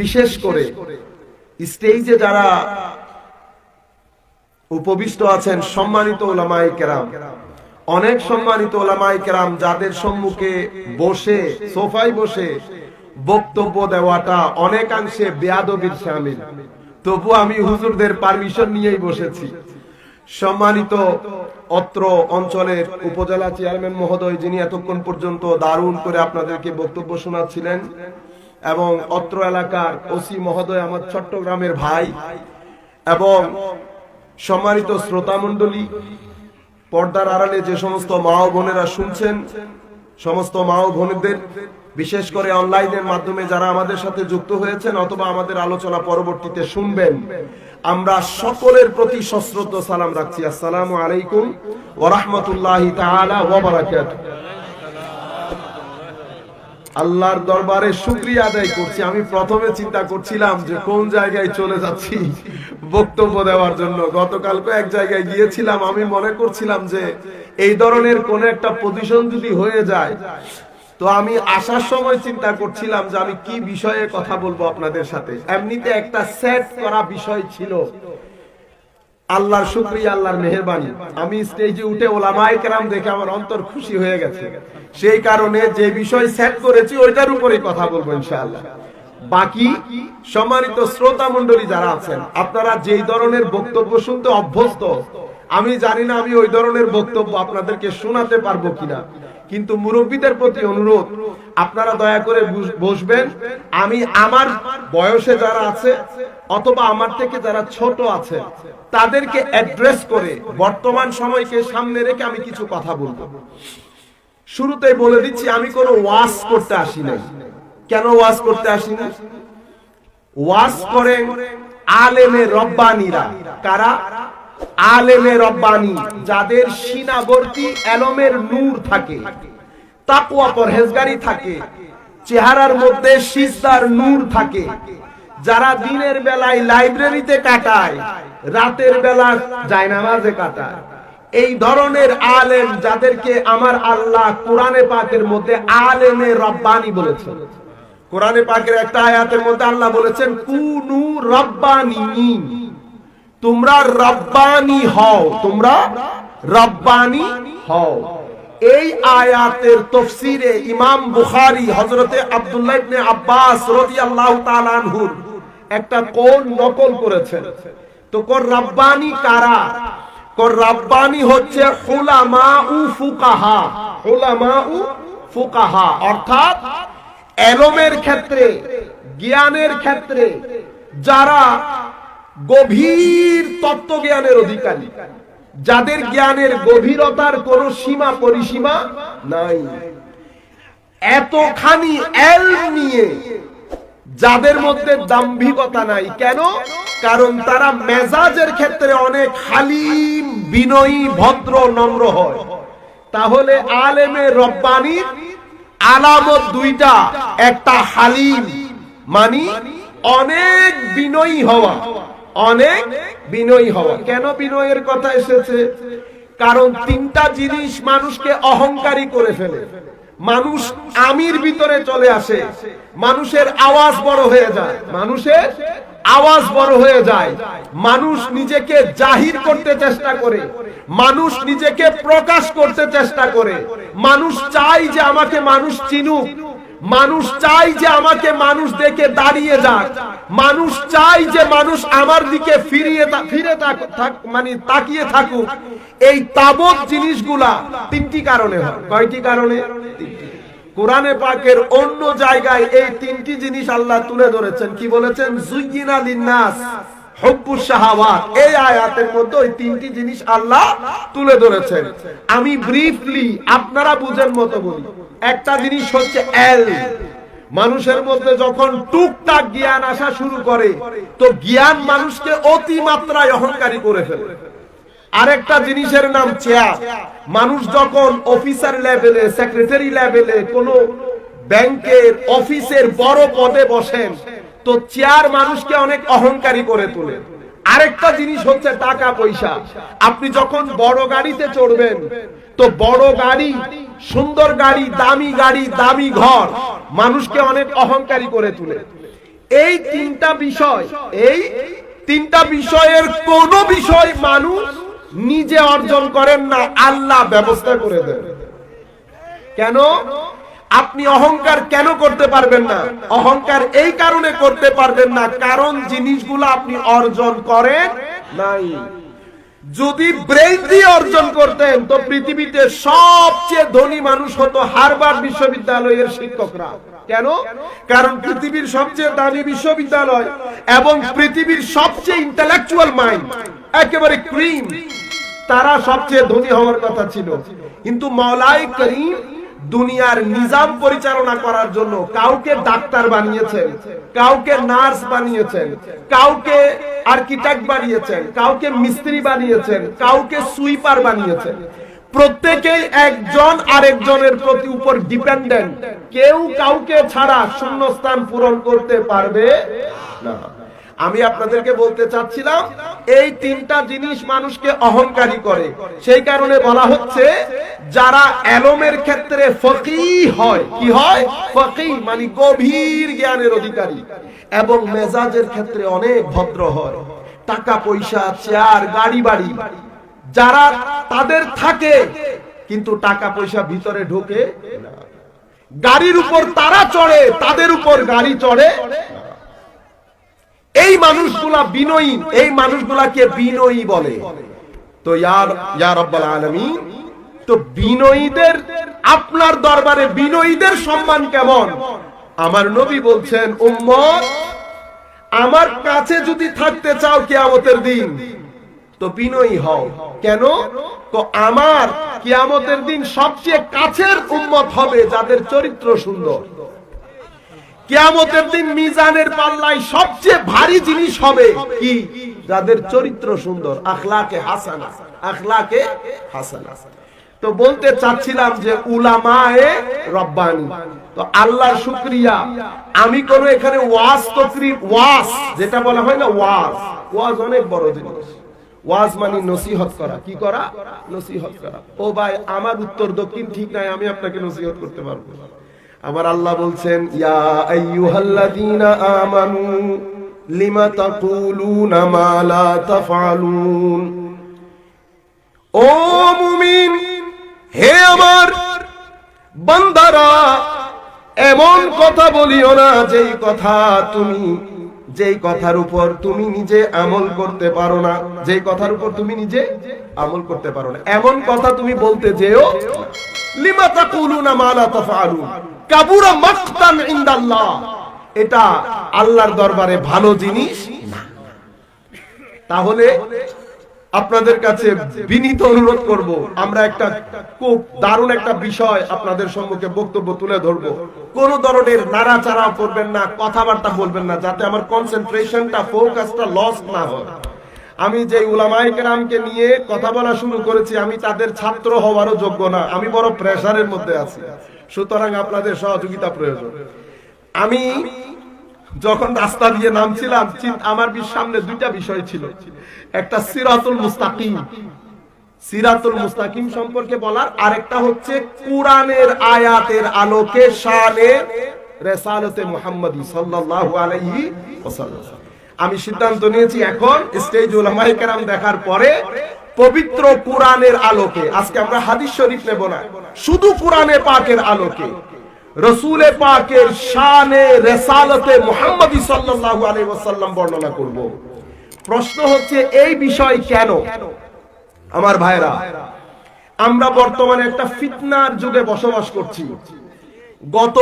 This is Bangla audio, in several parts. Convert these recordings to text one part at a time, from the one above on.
বিশেষ করে স্টেজে যারা উপবিষ্ট আছেন সম্মানিত ওলামাই কেরাম। অনেক সম্মানিত ওলামাই কেরাম যাদের সম্মুখে বসে সোফায় বসে বক্তব্য দেওয়াটা অনেকাংশে বেয়াদবির সামিল। তবু আমি হুজুরদের পারমিশন নিয়েই বসেছি। সম্মানিত অত্র অঞ্চলের উপজেলা চেয়ারম্যান মহোদয় যিনি এতক্ষণ পর্যন্ত দারুণ করে আপনাদেরকে বক্তব্য শোনাচ্ছিলেন এবং অত্র এলাকার ওসি মহোদয় আমার চট্টগ্রামের ভাই এবং সম্মানিত শ্রোতা মণ্ডলী পর্দার আড়ালে যে সমস্ত মা ও বোনেরা শুনছেন, সমস্ত মা ও বোনদের, বিশেষ করে অনলাইনের মাধ্যমে যারা আমাদের সাথে যুক্ত হয়েছেন অথবা আমাদের আলোচনা পরবর্তীতে শুনবেন, আমরা সকলের প্রতি সশ্রদ্ধ সালাম রাখছি। আসসালামু আলাইকুম ওয়া রাহমাতুল্লাহি তাআলা ওয়া বারাকাতুহু। আল্লাহর দরবারে শুক্রিয়া আদায় করছি। আমি প্রথমে চিন্তা করছিলাম যে কোন জায়গায় চলে যাচ্ছি বক্তব্য দেওয়ার জন্য। গতকালকে এক জায়গায় গিয়েছিলাম, আমি মনে করছিলাম যে এই ধরনের কোন একটা পজিশন যদি হয়ে যায়, তো আমি আসার সময় চিন্তা করছিলাম যে আমি কি বিষয়ে কথা বলব আপনাদের সাথে। এমনিতে একটা সেট করা বিষয় ছিল। আল্লাহর শুক্রিয়া, আল্লাহর মেহরবানি। আমি স্টেজে উঠে ওলামায়ে কেরাম দেখে আমার অন্তর খুশি হয়ে গেছে। সেই কারণে যে বিষয় সেট করেছি, ওইটার উপরেই কথা বলব ইনশাআল্লাহ। বাকি সম্মানিত শ্রোতা মণ্ডলী যারা আছেন, আপনারা যেই ধরনের বক্তব্য শুনতে অভ্যস্ত, আমি জানি না আমি ওই ধরনের বক্তব্য আপনাদেরকে শোনাতে পারব কিনা, কিন্তু মুরব্বীদের প্রতি অনুরোধ, আপনারা দয়া করে বসবেন। আমি আমার বয়সে যারা আছে, অথবা আমার থেকে যারা ছোট আছে তাদেরকে অ্যাড্রেস করে, বর্তমান সময়কে সামনে রেখে আমি কিছু কথা বলব। শুরুতেই বলে দিচ্ছি, আমি কোনো ওয়াজ করতে আসি নাই। কেন ওয়াজ করতে আসি না ওয়াজ করেন আলেমে রব্বানিরা। কারা? আলেমে রব্বানি, যাদের সীনাবর্তী এলমের নূর থাকে, তাকওয়া পরহেজগারি থাকে, চেহারার মধ্যে সিজদার নূর থাকে, যারা দিনের বেলায় লাইব্রেরিতে কাটায় রাতের বেলা জায়নামাজে কাটায়। এই ধরনের আলেম যাদেরকে আমার আল্লাহ কোরআনে পাকের মধ্যে আলেমে রব্বানি বলেছেন। কোরআনে পাকের একটা আয়াতের মধ্যে আল্লাহ বলেছেন, কুনু রব্বানি তোমরা রব্বানি হও, তোমরা রব্বানি হও। এই আয়াতের তফসিরে ইমাম বুখারী হযরতে আব্দুল্লাহ ইবনে আব্বাস রাদিয়াল্লাহু তাআলা আনহুর একটা কোন নকল করেছেন? তো কর রাব্বানি কারা? কর রব্বানি হচ্ছে হুলামা উ ফুকাহা। হুলামা উ ফুকাহা। অর্থাৎ এলমের ক্ষেত্রে, জ্ঞানের ক্ষেত্রে যারা গভীর তত্ত্বজ্ঞানের অধিকারী, যাদের জ্ঞানের গভীরতার কোন সীমা পরিসীমা নাই। এতখানি এল নিয়ে যাদের মধ্যে দাম্ভিকতা নাই। কেন? কারণ তারা মেজাজের ক্ষেত্রে অনেক হালিম, বিনয়ী, ভদ্র, নম্র হয়। তাহলে আলেমে রব্বানির আলামত দুইটা, একটা হালিম, মানি অনেক বিনয়ী হওয়া, অনেক বিনয়ী হওয়া। কেন বিনয়ের কথা এসেছে? কারণ তিনটা জিনিস মানুষকে অহংকারী করে ফেলে। মানুষ আমির ভিতরে চলে আসে। মানুষের আওয়াজ বড় হয়ে যায়। মানুষের আওয়াজ বড় হয়ে যায়। মানুষ নিজেকে জাহির করতে চেষ্টা করে। মানুষ নিজেকে প্রকাশ করতে চেষ্টা করে। মানুষ চাই যে আমাকে মানুষ চিনুক। মানুষ চাই যে আমাকে মানুষ দেখে দাঁড়িয়ে যাক। মানুষ চাই যে মানুষ আমার দিকে ফিরিয়ে ফিরে মানে তাকিয়ে থাকুক। এই তাবৎ জিনিসগুলা তিনটি কারণে হয়। কয়টি কারণে। কোরআনে পাকের অন্য জায়গায় এই তিনটি জিনিস আল্লাহ তুলে ধরেছেন। কি বলেছেন? জুইয়িনা লিন্নাস। আমি ব্রিফলি আপনারা বুঝেন মতো বলি। একটা জিনিস হচ্ছে এল মানুষের মধ্যে যখন টুকটাক জ্ঞান আসা শুরু করে, তো জ্ঞান মানুষকে অতি মাত্রায় অহংকারী করে ফেলে। আরেকটা জিনিসের নাম চেয়ার মানুষ যখন অফিসার লেভেলে সেক্রেটারি লেভেলে কোন ব্যাংকের অফিসের বড় পদে বসেন তো চেয়ার মানুষকে অনেক অহংকারী করে তোলে। আরেকটা জিনিস হচ্ছে টাকা পয়সা। আপনি যখন বড় গাড়িতে চড়বেন, তো বড় গাড়ি, সুন্দর গাড়ি, দামি গাড়ি, দামি ঘর, মানুষকে অনেক অহংকারী করে তোলে। এই তিনটা বিষয়, এই তিনটা বিষয়ের কোন বিষয় মানুষ নিজে অর্জন করেন না, আল্লাহ ব্যবস্থা করে দেন। কেন? আপনি অহংকার কেন করতে পারবেন না? অহংকার এই কারণে করতে পারবেন না, কারণ জিনিসগুলো আপনি অর্জন করেন নাই। যদি ব্রেইন দিয়ে অর্জন করতেন, তো পৃথিবীতে সবচেয়ে ধনী মানুষ হতো হারবার্ড বিশ্ববিদ্যালয়ের শিক্ষকরা। কেন? কারণ পৃথিবীর সবচেয়ে দামি বিশ্ববিদ্যালয় এবং পৃথিবীর সবচেয়ে ইন্টেলেকচুয়াল মাইন্ড একেবারে ক্রিম তারা সবচেয়ে ধনী হওয়ার কথা ছিল। কিন্তু মাওলাই করিম দুনিয়ার নিজাম পরিচালনা করার জন্য কাউকে ডাক্তার বানিয়েছেন, কাউকে নার্স বানিয়েছেন, কাউকে আর্কিটেক্ট বানিয়েছেন, কাউকে মিস্ত্রি বানিয়েছেন, কাউকে সুইপার বানিয়েছেন। প্রত্যেকেই একজন আরেকজনের প্রতি উপর ডিপেন্ডেন্ট। কেউ কাউকে ছাড়া শূন্যস্থান পূরণ করতে পারবে না। আমি আপনাদেরকে বলতে চাচ্ছিলাম, এই তিনটা জিনিস মানুষকে অহংকারী করে। সেই কারণে বলা হচ্ছে, যারা এলমের ক্ষেত্রে ফকি হয়, কি হয়? ফকি মানে গভীর জ্ঞানের অধিকারী এবং মেজাজের ক্ষেত্রে অনেক ভদ্র হয়। টাকা পয়সা, চেয়ার, গাড়ি বাড়ি, যারা তাদের থাকে, কিন্তু টাকা পয়সা ভিতরে ঢোকে গাড়ির উপর তারা চড়ে, তাদের উপর গাড়ি চড়ে। এই মানুষগুলা বিনয়ী, এই মানুষগুলাকে বিনয়ী বলে। তো তো বিনয়ীদের, আপনার দরবারে বিনয়ীদের সম্মান কেমন? আমার নবী বলছেন, উম্মত, আমার কাছে যদি থাকতে চাও কিয়ামতের দিন, তো বিনয়ী হও। কেন? তো আমার কিয়ামতের দিন সবচেয়ে কাছের উম্মত হবে যাদের চরিত্র সুন্দর। কিয়ামতের দিন মিজানের পাল্লায় সবচেয়ে ভারী জিনিস হবে কি? যাদের চরিত্র সুন্দর, আখলাকে হাসানা আখলাকে হাসানা। তো বলতে চাচ্ছিলাম যে উলামায়ে রব্বানি। তো আল্লাহর শুকরিয়া। আমি কোন এখানে ওয়াজ তকরি ওয়াজ যেটা বলা হয় না ওয়াজ ওয়াজ অনেক বড় জিনিস। ওয়াজ মানে নসিহত করা। কি করা? নসিহত করা। ও ভাই, আমার উত্তর দক্ষিণ ঠিক নাই, আমি আপনাকে নসিহত করতে পারব। না। আমার আল্লাহ বলছেন, ইয়া আইয়ুহাল্লাযীনা আমানু, লিমা তাকুলুনা মা লা তাফআলুন? ও মুমিন, হে আমার বান্দারা, এমন কথা বলিও না যেই কথা তুমি যেই কথার উপর তুমি নিজে আমল করতে পারো না, যেই কথার উপর তুমি নিজে আমল করতে পারো না, এমন কথা তুমি বলতে যেও, লিমা তাকুলুনা মা লা তাফআলুন? কাবুরা মাকতান ইনদাল্লাহ। এটা আল্লাহর দরবারে ভালো জিনিস না। তাহলে আপনাদের কাছে বিনীত অনুরোধ করব। আমরা একটা খুব দারুণ একটা বিষয় আপনাদের সম্মুখে বক্তব্য তুলে ধরবো। কোন ধরনের নাড়াচাড়া করবেন না, কথাবার্তা বলবেন না, যাতে আমার কনসেন্ট্রেশনটা ফোকাসটা লস না হয়। আমি যে উলামায়ে কেরামকে নিয়ে কথা বলা শুরু করেছি, আমি তাদের ছাত্র হওয়ারও যোগ্য না। আমি বড় প্রেসারের মধ্যে আছি। সুতরাং আপনাদের সহযোগিতা প্রয়োজন। আমি যখন রাস্তা দিয়ে নামছিলাম আমার সামনে দুইটা বিষয় ছিল। একটা সিরাতুল মুস্তাকিম। সিরাতুল মুস্তাকিম সম্পর্কে বলার আরেকটা হচ্ছে কোরআনের আয়াতের আলোকে শানে রেসালতে মুহাম্মদী সাল্লাল্লাহু আমি সিদ্ধান্ত নিয়েছি এখন স্টেজ উলামায়ে দেখার পরে পবিত্র কোরআনের আলোকে, আজকে আমরা হাদিস শরীফ নেব না, শুধু কোরআনে পাকের আলোকে। রসুলে পাকের শানে রেসালতে মুহাম্মদী সাল্লাল্লাহু আলাইহি ওয়াসাল্লাম বর্ণনা করব। প্রশ্ন হচ্ছে, এই বিষয় কেন? আমার ভাইরা, আমরা বর্তমানে একটা ফিতনার যুগে বসবাস করছি। গত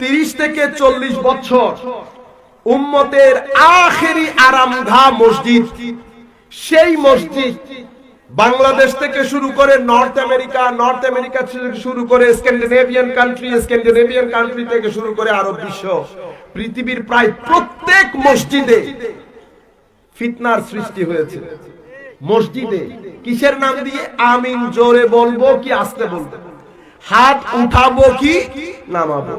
30 থেকে চল্লিশ বছর উম্মতের আখেরি আরামঘা মসজিদ, সেই মসজিদ বাংলাদেশ থেকে শুরু করে নর্থ আমেরিকা নর্থ আমেরিকা থেকে শুরু করে স্ক্যান্ডিনেভিয়ান কান্ট্রি স্ক্যান্ডিনেভিয়ান কান্ট্রি থেকে শুরু করে আরব বিশ্ব। পৃথিবীর প্রায় প্রত্যেক মসজিদে ফিতনার সৃষ্টি হয়েছে। মসজিদে কিসের নাম দিয়ে? আমিন, জোরে বলব কি আস্তে বলব? হাত উঠাবো কি, নামাবো?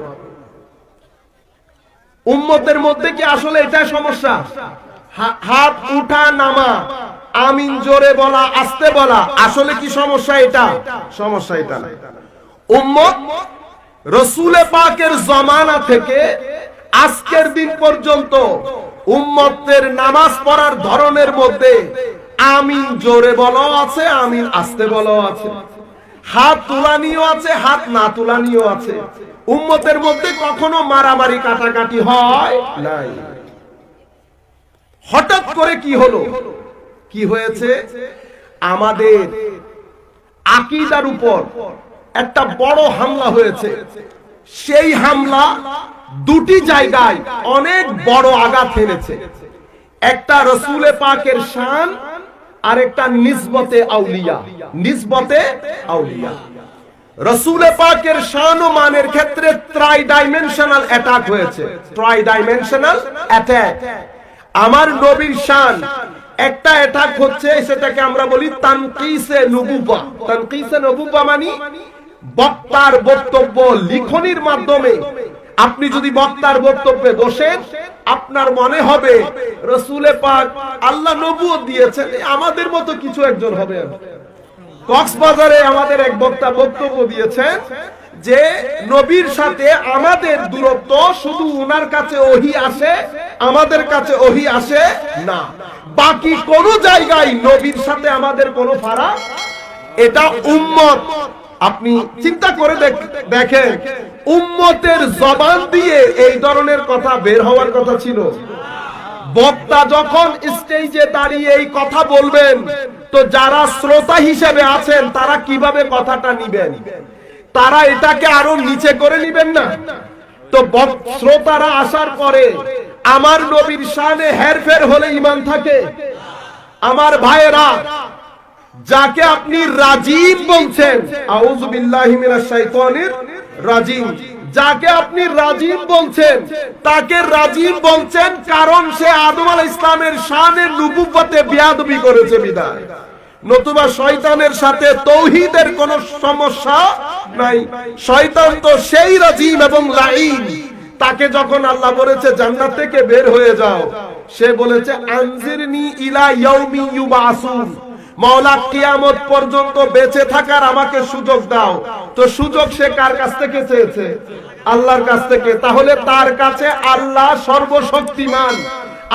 উম্মতের মধ্যে কি আসলে এটা সমস্যা? হাত উঠা, নামা। আমিন জোরে বলা, আস্তে বলা। আসলে কি সমস্যা এটা? সমস্যা এটা না। উম্মত, রসুলে পাকের জমানা থেকে আজকের দিন পর্যন্ত উম্মতের নামাজ পড়ার ধরনের মধ্যে আমিন জোরে বলো আছে, আমিন আস্তে বলো আছে। হাত তুলানিও আছে, হাত না তুলানিও আছে। উম্মতের মধ্যে কখনো মারামারি কাটাকাটি হয় নাই। হঠাৎ করে কি হলো? কি হয়েছে? আমাদের আকিদার উপর একটা বড় হামলা হয়েছে। সেই হামলা দুটি জায়গায় অনেক বড় আঘাত এনেছে একটা রসুলে পাকের শান, আর একটা নিসবতে আউলিয়া। নিসবতে আউলিয়া। রসুলে পাকের শান ও মানের ক্ষেত্রে ট্রাই ডাইমেনশনাল অ্যাটাক হয়েছে। Tri dimensional attack. আমার নবীর শান একটা অ্যাটাক হচ্ছে, সেটাকে আমরা বলি তানকিসে নবুবা। তানকিসে নবুবা মানে বক্তার বক্তব্য লিখনির মাধ্যমে। আপনি যদি বক্তার বক্তব্যে বসেন, আপনার মনে হবে, রসুলে পাক আল্লাহ নবুয়ত দিয়েছেন আমাদের মতো কিছু একজন হবে। কক্সবাজারে আমাদের এক বক্তা বক্তব্য দিয়েছেন যে নবীর সাথে আমাদের দূরত্ব শুধু উনার কাছে ওহি আসে, আমাদের কাছে ওহি আসে না। বাকি কোন জায়গায় নবীর সাথে আমাদের কোনো ফারাক? এটা উম্মত। আপনি চিন্তা করে দেখেন, উম্মতের জবান দিয়ে এই ধরনের কথা বের হওয়ার কথা ছিল। বক্তা যখন স্টেজে দাঁড়িয়ে এই কথা বলবেন, তো যারা শ্রোতা হিসেবে আছেন, তারা কীভাবে কথাটা নিবেন? তারা এটাকে আরও নিচে করে নিবেন না। তো শ্রোতারা আসার পরে আমার নবীর শানে হেরফের হলে ইমান থাকে। আমার ভাইয়েরা, যাকে আপনি রাজিম বলছেন মিনাশ যাকে আপনি রাজীব বলছেন, তাকে রাজীব বলছেন কারণ সে আদম আলাইহিস ইসলামের শানে নবুওয়াতে বিয়াদবি করেছে বিদায়। নতুবা শয়তানের সাথে তৌহিদের কোনো সমস্যা নাই। শয়তান তো সেই রাজিম এবং লাইন তাকে যখন আল্লাহ বলেছে, জান্নাত থেকে বের হয়ে যাও, সে বলেছে, আনজিরনি ইলা ইয়াউমি ইউবাসুন। মাওলা কিয়ামত পর্যন্ত বেঁচে থাকার আমাকে সুযোগ দাও। তো সুযোগ সে কার কাছ থেকে চেয়েছে? আল্লাহর কাছ থেকে। তাহলে তার কাছে আল্লাহ সর্বশক্তিমান।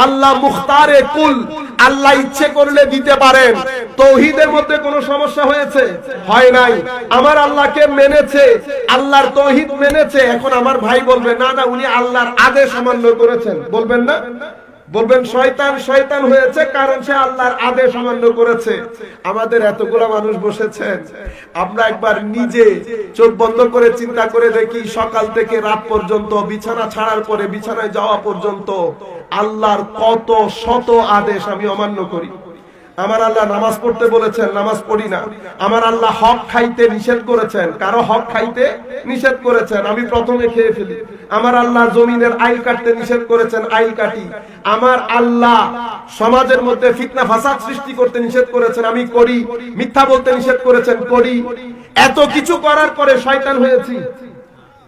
আল্লাহ মুখতারে কুল। আল্লাহ ইচ্ছে করলে দিতে পারেন। তৌহিদের মধ্যে কোনো সমস্যা হয়েছে? হয় নাই। আমার আল্লাহকে মেনেছে, আল্লাহর তৌহিদ মেনেছে। এখন আমার ভাই বলবে, না না, উনি আল্লাহর আদেশ অমান্য করেছেন। বলবেন না? বলবেন, শয়তান শয়তান হয়েছে কারণ সে আল্লাহর আদেশ অমান্য করেছে। আমাদের এতগুলা মানুষ বসেছেন। আমরা একবার নিজে চোখ বন্ধ করে চিন্তা করে দেখি, সকাল থেকে রাত পর্যন্ত, বিছানা ছাড়ার পরে, বিছানায় যাওয়া পর্যন্ত আল্লাহর কত শত আদেশ আমি অমান্য করি। আমার আল্লাহ নামাজ পড়তে বলেছেন, নামাজ পড়ি না। আমার আল্লাহ হক খাইতে নিষেধ করেছেন। কারও হক খাইতে নিষেধ করেছেন, আমি প্রথমে খেয়ে ফেলি। আমার আল্লাহ জমিনের আইল কাটতে নিষেধ করেছেন, আইল কাটি। আমার আল্লাহ সমাজের মধ্যে ফিতনা ফাসাদ সৃষ্টি করতে নিষেধ করেছেন, আমি করি। মিথ্যা বলতে নিষেধ করেছেন, করি। এত কিছু করার পরে শয়তান হয়েছি।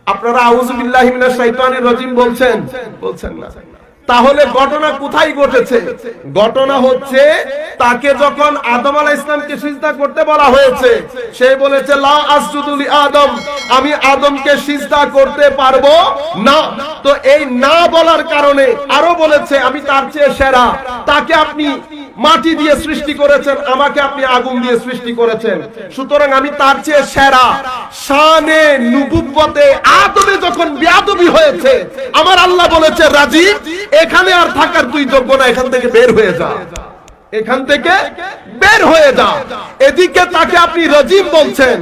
আপনারা আউজুবিল্লাহি মিনাশ শাইতানির রাজিম বলছেন? বলছেন না। তাহলে ঘটনা কোথায় ঘটেছে? ঘটনা হচ্ছে, তাকে যখন আদম আলাইহিস ইসলামকে সিজদা করতে বলা হয়েছে, সে বলেছে, লা আসজুদু আদম, আমি আদমকে সিজদা করতে পারব না। তো এই না বলার কারণে আরও বলেছে, আমি তার চেয়ে সেরা। তাকে আপনি মাটি দিয়ে সৃষ্টি করেছেন, আমাকে আপনি আগুন দিয়ে সৃষ্টি করেছেন। সুতরাং আমি তার চেয়ে সেরা। শানে নুবুব্বতে আদমে যখন বিয়াদবি হয়েছে, আমার আল্লাহ বলেছে রাজীব এখানে আর থাকার তুই যোগ্য না, এখান থেকে বের হয়ে যা। এখান থেকে বের হয়ে যা। এদিকে তাকে আপনি রাজীব বলছেন।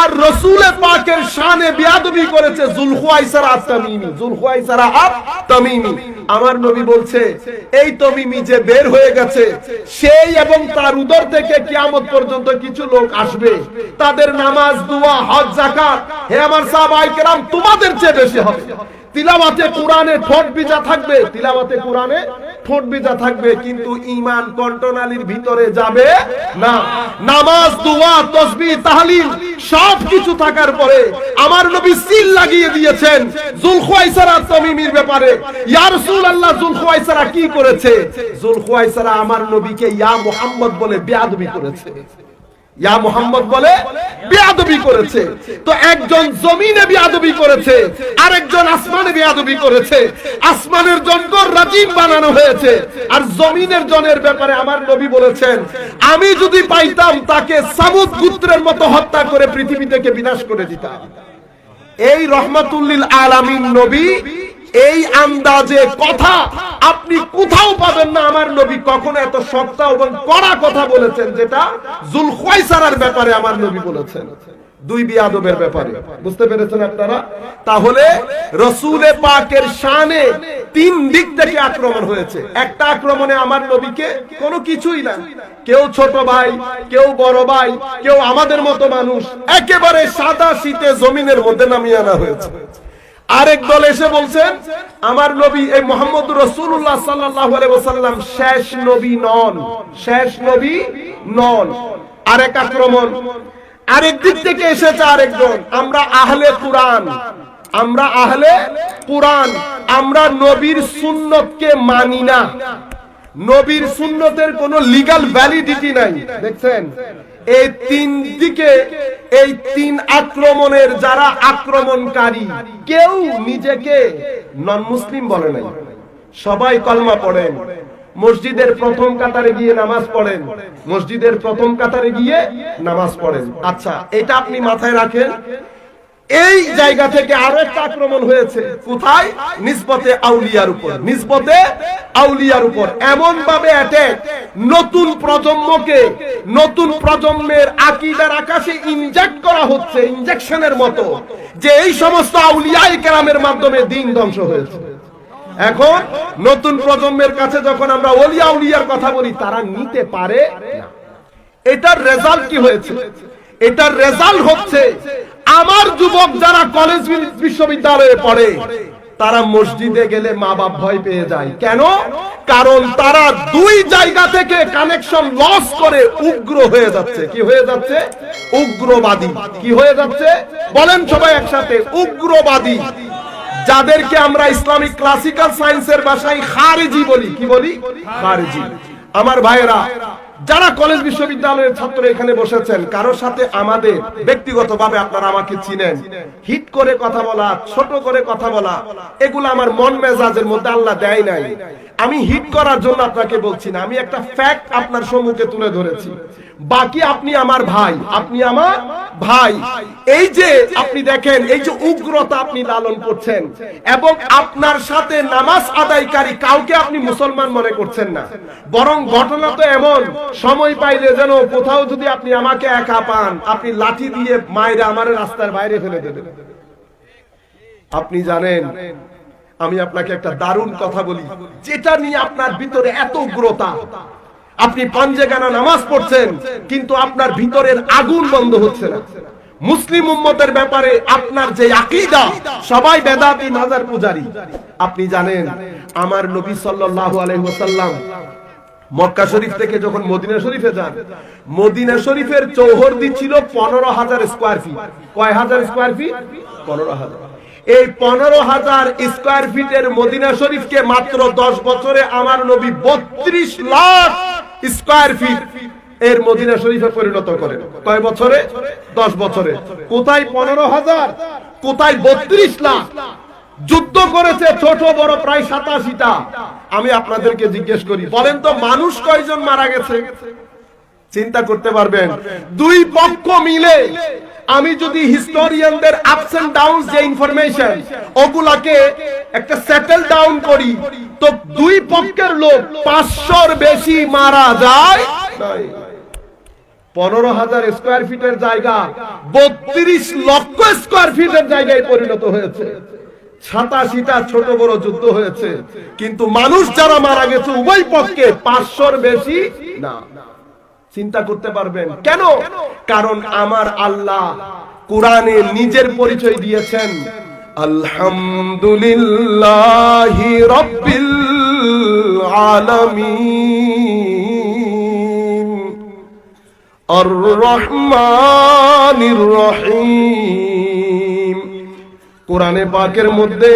আর রসুলে পাকের শানে বিয়াদবি করেছে জুলহুয়াইসারা আত তামিমি। জুলহুয়াইসারা আত তামিমি। আমার নবী বলছে, এই তমিমি যে বের হয়ে গেছে, সেই এবং তার উদর থেকে কিয়ামত পর্যন্ত কিছু লোক আসবে। তাদের নামাজ, দোয়া, হজ, যাকাত, হে আমার সাহাবায়ে কেরাম, তোমাদের চেয়ে বেশি হবে। তিলাওয়াতে কোরআনে ঠোঁট বিজা থাকবে, তিলাওয়াতে কোরআনে ঠোঁট বিজা থাকবে, কিন্তু ঈমান কন্টনালির ভিতরে যাবে না। নামাজ, দোয়া, তাসবিহ, তাহলিল সব কিছু থাকার পরে আমার নবী সিল লাগিয়ে দিয়েছেন জুলখুয়াইসারা তামিমির ব্যাপারে। ইয়া রাসূলুল্লাহ, জুলখুয়াইসারা কি করেছে? জুলখুয়াইসারা আমার নবীকে ইয়া মুহাম্মদ বলে বেয়াদবি করেছে। ইয়া মোহাম্মদ বলে, বেয়াদবি করেছে। তো একজন জমিনে বেয়াদবি করেছে, আরেকজন আসমানে বেয়াদবি করেছে। আসমানের জনকে রাজীব বানানো হয়েছে। আর জমিনের জনের ব্যাপারে আমার নবী বলেছেন, আমি যদি পাইতাম তাকে সামুদ গুত্রের মতো হত্যা করে পৃথিবী থেকে বিনাশ করে দিতাম। এই রহমাতুল্লিল আলামিন নবী এই আন্দাজে কথা আপনি কোথাও পাবেন না। আমার নবী কখনো এত শক্ত এবং কড়া কথা বলেছেন যেটা জুলখাইসারার ব্যাপারে আমার নবী বলেছেন। দুই বিয়াদবের ব্যাপারে। বুঝতে পেরেছেন আপনারা? তাহলে রসুলে পাকের শানে তিন দিক থেকে আক্রমণ হয়েছে। একটা আক্রমণে আমার নবীকে কোনো কিছুই না। কেউ ছোট ভাই, কেউ বড় ভাই, কেউ আমাদের মতো মানুষ একেবারে সাদা শীতে জমিনের মধ্যে নামিয়ে আনা হয়েছে। আরেক দল এসে বলছেন আমার নবী, এই মোহাম্মদ রসুল্লাহ সাল্লাম শেষ নবী নন, শেষ নবী নন। আরেক আক্রমণ। আরেক দিক থেকে এসেছে আরেকজন, আমরা আহলে কুরআন, আমরা আহলে কুরআন, আমরা নবীর সুন্নতকে মানি না। নবীর সুন্নতের কোনো লিগাল ভ্যালিডিটি নাই, দেখছেন? এই তিন দিকে, এই তিন আক্রমণের যারা আক্রমণকারী, কেউ নিজেকে নন মুসলিম বলে নাই। সবাই কলমা পড়েন। মসজিদের প্রথম কাতারে গিয়ে নামাজ পড়েন। মসজিদের প্রথম কাতারে গিয়ে নামাজ পড়েন। আচ্ছা এটা আপনি মাথায় রাখেন এই জায়গা থেকে আরও একটা আক্রমণ হয়েছে। কোথায়? নিসবতে আউলিয়ার উপর। নিসবতে আউলিয়ার উপর। এমন ভাবে অ্যাটাক নতুন প্রজন্মকে, নতুন প্রজন্মের আকিদার আকাশে ইনজেক্ট করা হচ্ছে ইনজেকশনের মতো, যে এই সমস্ত আউলিয়াই কেরামের মাধ্যমে দিন ধ্বংস হয়েছে। এখন নতুন প্রজন্মের কাছে যখন আমরা ওলিয়া উলিয়ার কথা বলি, তারা নিতে পারে এটার রেজাল্ট কি হয়েছে? এটার রেজাল্ট হচ্ছে আমার যুবক যারা কলেজ বিশ্ববিদ্যালয়ে পড়ে, তারা মসজিদে গেলে মা বাপ ভয় পেয়ে যায়। কেন? কারণ তারা দুই জায়গা থেকে কানেকশন লস করে উগ্র হয়ে যাচ্ছে। কি হয়ে যাচ্ছে? উগ্রবাদী। কি হয়ে যাচ্ছে? বলেন সবাই একসাথে, উগ্রবাদী। যাদেরকে আমরা ইসলামিক ক্লাসিক্যাল সায়েন্সের ভাষায় খারেজি বলি। কি বলি? খারেজি। আমার ভাইয়েরা যারা কলেজ বিশ্ববিদ্যালয়ের ছাত্র এখানে বসেছেন কারোর সাথে আমাদের ব্যক্তিগতভাবে আপনারা আমাকে চিনেন। হিট করে কথা বলা, ছোট করে কথা বলা, এগুলো আমার মন মেজাজের মধ্যে আল্লাহ দেয় নাই। আমি হিট করার জন্য আপনাকে বলছি না, আমি একটা ফ্যাক্ট আপনার সম্মুখে তুলে ধরেছি। বাকি আপনি আমার ভাই, আপনি আমার ভাই। এই যে আপনি দেখেন, এই যে উগ্রতা আপনি লালন করছেন, এবং আপনার সাথে নামাজ আদায়কারী কাউকে আপনি মুসলমান মনে করছেন না। বরং ঘটনা তো এমন সময় পাইলে যেন কোথাও যদি আপনি আমাকে একা পান, আপনি লাঠি দিয়ে মায়েরা আমার রাস্তার বাইরে ফেলে দেবেন। আপনি জানেন, আমি আপনাকে একটা দারুণ কথা বলি। যেটা নিয়ে আপনার ভিতরে এত উগ্রতা। আপনি পাঞ্জে গানা নামাজ পড়ছেন, কিন্তু আপনার ভিতরের আগুন বন্ধ হচ্ছে না। মুসলিম উম্মতের ব্যাপারে আপনার যে আকীদা, সবাই বেদাতি নাজার পূজারি। আপনি জানেন, আমার নবী সাল্লাল্লাহু আলাইহি ওয়াসাল্লাম মক্কা শরীফ থেকে যখন মদিনা শরীফে যান, মদিনা শরীফের চৌহর্দি ছিল পনেরো হাজার স্কোয়ার ফিট কয় হাজার স্কোয়ার ফিট পনেরো হাজার। এই পনেরো হাজার স্কোয়ার ফিটের মদিনা শরীফকে মাত্র দশ বছরে আমার নবী বত্রিশ লাখ স্কোয়ার ফিট এর মদিনা শরীফে পরিণত করেন। কয় বছরে? দশ বছরে। কোথায় পনেরো হাজার? কোথায় বত্রিশ লাখ? যুদ্ধ করেছে ছোট বড় প্রায় সাতাশিটা। আমি আপনাদেরকে জিজ্ঞেস করি, বলেন তো মানুষ কয়জন মারা গেছে? চিন্তা করতে পারবেন। দুই পক্ষ মিলে আমি যদি হিস্টোরিয়ানদের আপস এন্ড ডাউন যে ইনফরমেশন ওগুলাকে একটা সেটেল ডাউন করি, তো দুই পক্ষের লোক পাঁচশোর বেশি মারা যায়। পনেরো হাজার স্কোয়ার ফিটের জায়গা, বত্রিশ লক্ষ স্কোয়ার ফিটের জায়গায় পরিণত হয়েছে। সাতাশিটা ছোট বড় যুদ্ধ হয়েছে। কিন্তু মানুষ যারা মারা গেছে, উভয় পক্ষে পাঁচশোর বেশি না। চিন্তা করতে পারবেন। কেন? কারণ আমার আল্লাহ কোরআনে নিজের পরিচয় দিয়েছেন। আলহামদুলিল্লাহ রব্বিল আলামিন। আর রহমানির রহিম। কোরআনে পাকের মধ্যে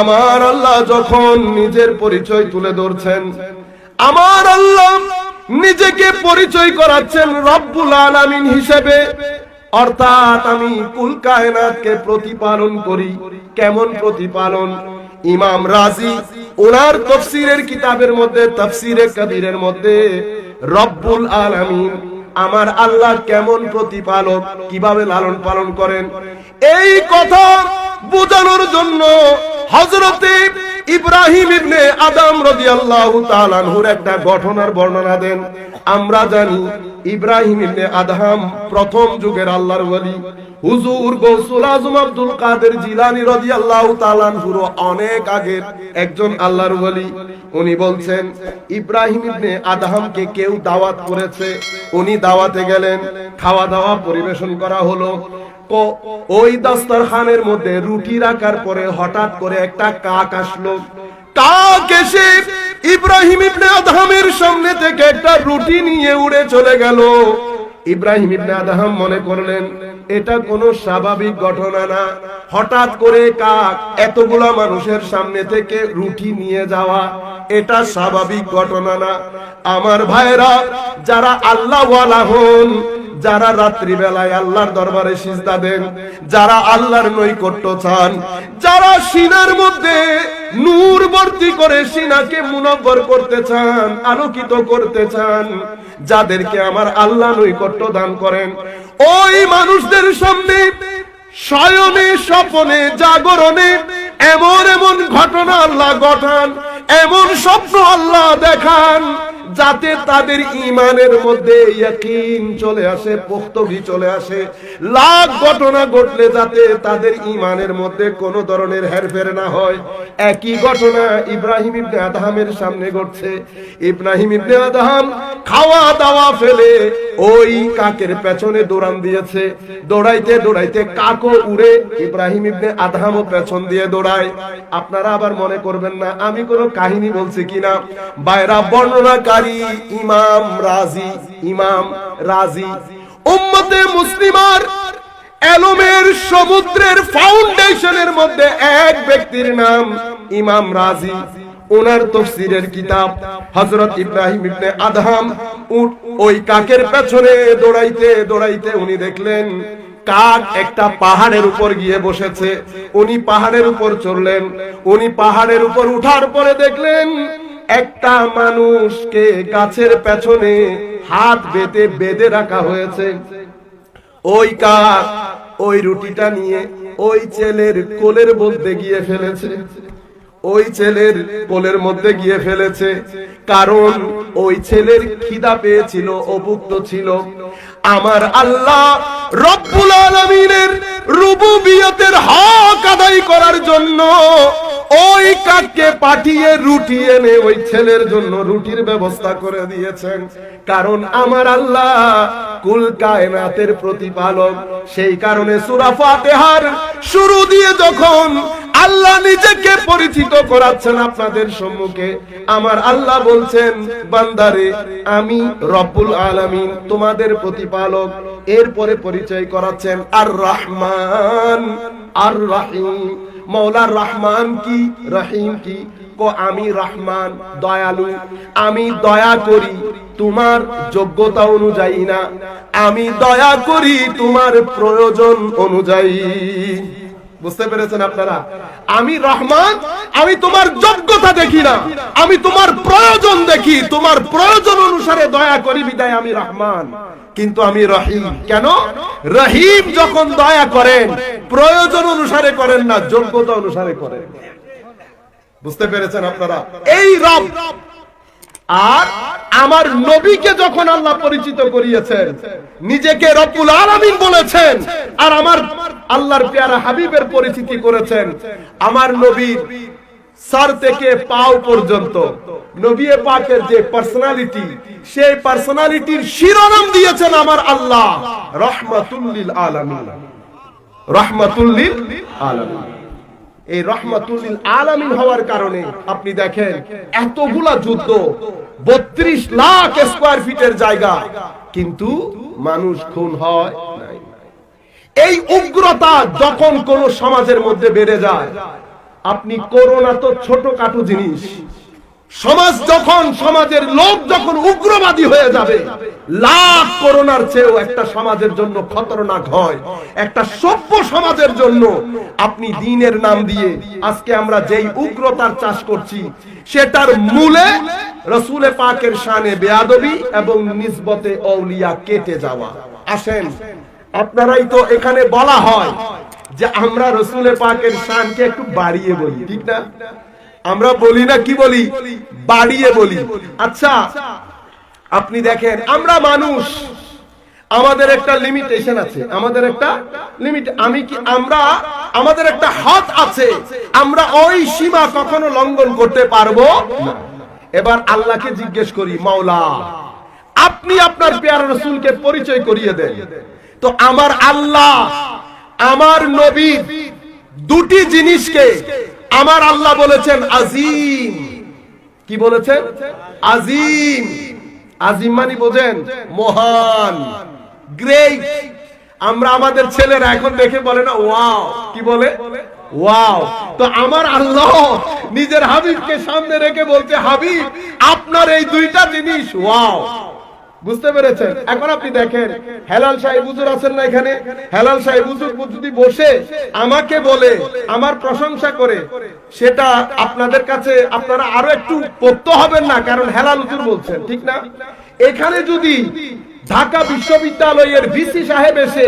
আমার আল্লাহ যখন নিজের পরিচয় তুলে ধরছেন, আমার আল্লাহ নিজেকে পরিচয় করাচ্ছেন রব্বুল আলামিন হিসেবে। অর্থাৎ আমি কুল কায়নাতকে প্রতিপালন করি। কেমন প্রতিপালন? ইমাম রাজি ওনার তফসিরের কিতাবের মধ্যে, তফসিরে কবিরের মধ্যে, রব্বুল আলামিন আমার আল্লাহ কেমন প্রতিপালক? কীভাবে লালন পালন করেন? এই কথা বোঝানোর জন্য হজরতে ইব্রাহিম ইবনে আদম রাদিয়াল্লাহু আল্লাহ আনহুর একটা ঘটনার বর্ণনা দেন। আমরা জানি ইব্রাহিম ইবনে আদহাম প্রথম যুগের আল্লাহর ওলি। হুজুর গৌসুল আজম আব্দুল কাদের জিলানী রাদিয়াল্লাহু তাআলা আনহুর অনেক আগের একজন আল্লাহর ওলি। উনি বলছেন, ইব্রাহিম ইবনে আদহামকে কেউ দাওয়াত করেছে। উনি দাওয়াতে গেলেন খাওয়া দাওয়া পরিবেশন করা হলো। ওই দস্তরখানের মধ্যে রুটি রাখার পরে হঠাৎ করে একটা কাক আসলো। কাক এসে ইব্রাহিম ইবনে আদহামের সামনে থেকে একটা রুটি নিয়ে উড়ে চলে গেল। ইব্রাহিম ইবনে আদহাম মনে করলেন এটা কোনো স্বাভাবিক ঘটনা না। হঠাৎ করে কাক এতগুলা মানুষের সামনে থেকে রুটি নিয়ে যাওয়া, এটা স্বাভাবিক ঘটনা না। আমার ভাইরা যারা আল্লাহ হন, যারা রাত্রি বেলায় আল্লাহর দরবারে সিজদা দেন, যারা আল্লাহর নৈকট্য চান, যারা সিনার মধ্যে নূর ভর্তি করে সিনাকে মুনব্বর করতে চান, আলোকিত করতে চান, যাদেরকে আমার আল্লাহ নৈকট্য দান করেন ওই মানুষদের সামনে শয়নে স্বপনে, জাগরণে এমন এমন ঘটনা আল্লাহ গঠান, এমন স্বপ্ন আল্লাহ দেখান। যাতে তাদের ইমানের মধ্যে চলে আসে পোক্তগি চলে আসে। লাখ ঘটনা ঘটলে যাতে তাদের ইমানের মধ্যে কোনো ধরনের হেরফের না হয়। একই ঘটনা ইব্রাহিম ইবনে আদহামের সামনে ঘটছে। ইব্রাহিম ইবনে আদহাম খাওয়া দাওয়া ফেলে ওই কাকের পেছনে দৌড়ান দিয়েছে। দৌড়াইতে দৌড়াইতে কাকও উড়ে ইব্রাহিম ইবনে আদহামও পেছন দিয়ে দৌড়ায়। আপনারা আবার মনে করবেন না, আমি কোনো কাহিনী বলছি কিনা। বাইরা বর্ণনাকারী ইমাম রাজি ইমাম রাজি। উম্মতে মুসলিমার এলমের সমুদ্রের ফাউন্ডেশনের মধ্যে এক ব্যক্তির নাম ইমাম রাজি। ওনার তফসিরের কিতাব হযরত ইব্রাহিম ইবনে আদহাম ওই কাকের পেছনে দৌড়াইতে দৌড়াইতে উনি দেখলেন, কাক একটা পাহাড়ের উপর গিয়ে বসেছে। উনি পাহাড়ের উপর চললেন উনি পাহাড়ের উপর উঠার পরে দেখলেন একটা মানুষকে গাছের পেছনে হাত বেঁধে বেঁধে রাখা হয়েছে। ওই কাক ওই রুটিটা নিয়ে ওই ছেলের কোলের মধ্যে গিয়ে ফেলেছে। ওই ছেলের কোলের মধ্যে গিয়ে ফেলেছে। কারণ ওই ছেলের খিদা পেয়েছিল অভুক্ত ছিল। আমার আল্লাহ রব্বুল আলমিনের রুবুবিয়তের হক আদায় করার জন্য ওই কাককে পাঠিয়ে, রুটি এনে ওই ছেলের জন্য রুটির ব্যবস্থা করে দিয়েছেন। কারণ আমার আল্লাহ কুল কায়নাতের প্রতিপালক। সেই কারণে সূরা ফাতিহার শুরু দিয়ে যখন আল্লাহ নিজেকে পরিচিত করাচ্ছেন আপনাদের সম্মুখে, আমার আল্লাহ বলছেন, বান্দারে, আমি রব্বুল আলামিন তোমাদের প্রতিপালক। এরপরে পরিচয় করাচ্ছেন আর রহমান আর রাহিম মৌলার রহমান কি? রহিম কি? কো, আমি রহমান, দয়ালু। আমি দয়া করি, তোমার যোগ্যতা অনুযায়ী না। আমি দয়া করি, তোমার প্রয়োজন অনুযায়ী। বুঝতে পেরেছেন আপনারা? আমি রহমান, আমি তোমার যোগ্যতা দেখি না। আমি তোমার প্রয়োজন দেখি। তোমার প্রয়োজন অনুসারে দয়া করি বিদায় আমি রহমান। কিন্তু আমি রহিম। কেন? রহিম যখন দয়া করেন, প্রয়োজন অনুসারে করেন না, যোগ্যতা অনুসারে করেন। বুঝতে পেরেছেন আপনারা? এই রব আর আমার নবীকে যখন আল্লাহ পরিচিত করিয়েছেন, নিজেকে রব্বুল আলামিন বলেছেন, আর আমার আল্লাহর পেয়ারা হাবিবের পরিচিতি করেছেন। আমার নবীর সর থেকে পাও পর্যন্ত নবী পাকের যে পার্সোনালিটি সেই পার্সোনালিটির শিরোনাম দিয়েছেন আমার আল্লাহ। রহমাতুল্লিল আলামিন। রহমাতুল্লিল আলামিন। এই রহমাতুল্লিল আলামিন হওয়ার কারণে আপনি দেখেন, এতগুলা যুদ্ধ, বত্রিশ লাখ স্কোয়ার ফিটের জায়গা, কিন্তু মানুষ খুন হয়। এই উগ্রতা যখন কোন সমাজের মধ্যে বেড়ে যায়, আপনি করোনা তো ছোটখাটো জিনিস। সমাজ যখন, সমাজের লোক যখন উগ্রবাদী হয়ে যাবে, লাখ করোনার চেয়েও একটা সমাজের জন্য খতরনাক হয়। একটা সভ্য সমাজের জন্য আপনি দিনের নাম দিয়ে আজকে আমরা যেই উগ্রতার চাষ করছি, সেটার মূলে রসুলে পাকের শানে বেয়াদবি এবং নিসবতে অউলিয়া কেটে যাওয়া। আসেন। আপনারাই তো এখানে বলা হয় যে আমরা রসুলে পাকের শানকে একটু বাড়িয়ে বলি, ঠিক না? আমরা বলি না কি বলি? বাড়িয়ে বলি। আচ্ছা আপনি দেখেন, আমরা মানুষ, আমাদের একটা লিমিটেশন আছে, আমাদের একটা লিমিট আমি কি, আমরা, আমাদের একটা হাত আছে, আমরা ওই সীমা কখনো লঙ্ঘন করতে পারব এবার আল্লাহকে জিজ্ঞেস করি, মাওলা, আপনি আপনার পেয়ার রসুলকে পরিচয় করিয়ে দেন। তো আমার আল্লাহ, আমার নবী দুটি জিনিসকে আমার আল্লাহ বলেছেন আজিম। কি বলেছেন আজিম। আজিম মানে বোঝেন মহান গ্রেট আমরা আমাদের ছেলেরা এখন দেখে বলে না, ওয়াও। কি বলে? ওয়াও। তো আমার আল্লাহ নিজের হাবিবকে সামনে রেখে বলছে, হাবিব, আপনার এই দুইটা জিনিস, ওয়াও। বুঝতে পেরেছেন? এখন আপনি দেখেন, হেলাল সাহেব হুজুর আছেন না এখানে? হেলাল সাহেব হুজুর যদি বসে আমাকে বলে, আমার প্রশংসা করে, সেটা আপনাদের কাছে আপনারা আরও একটু পোক্ত হবেন না, কারণ হেলাল হুজুর বলছেন, ঠিক না? এখানে যদি ঢাকা বিশ্ববিদ্যালয়ের ভিসি সাহেব এসে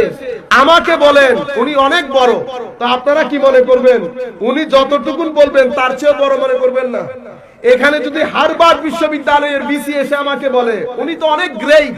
আমাকে বলেন, উনি অনেক বড়, তা আপনারা কি মনে করবেন? উনি যতটুকুন বলবেন, তার চেয়েও বড় মনে করবেন না? এখানে যদি হারবার বিশ্ববিদ্যালয়ের বিসি এসে আমাকে বলে উনি তো অনেক গ্রেট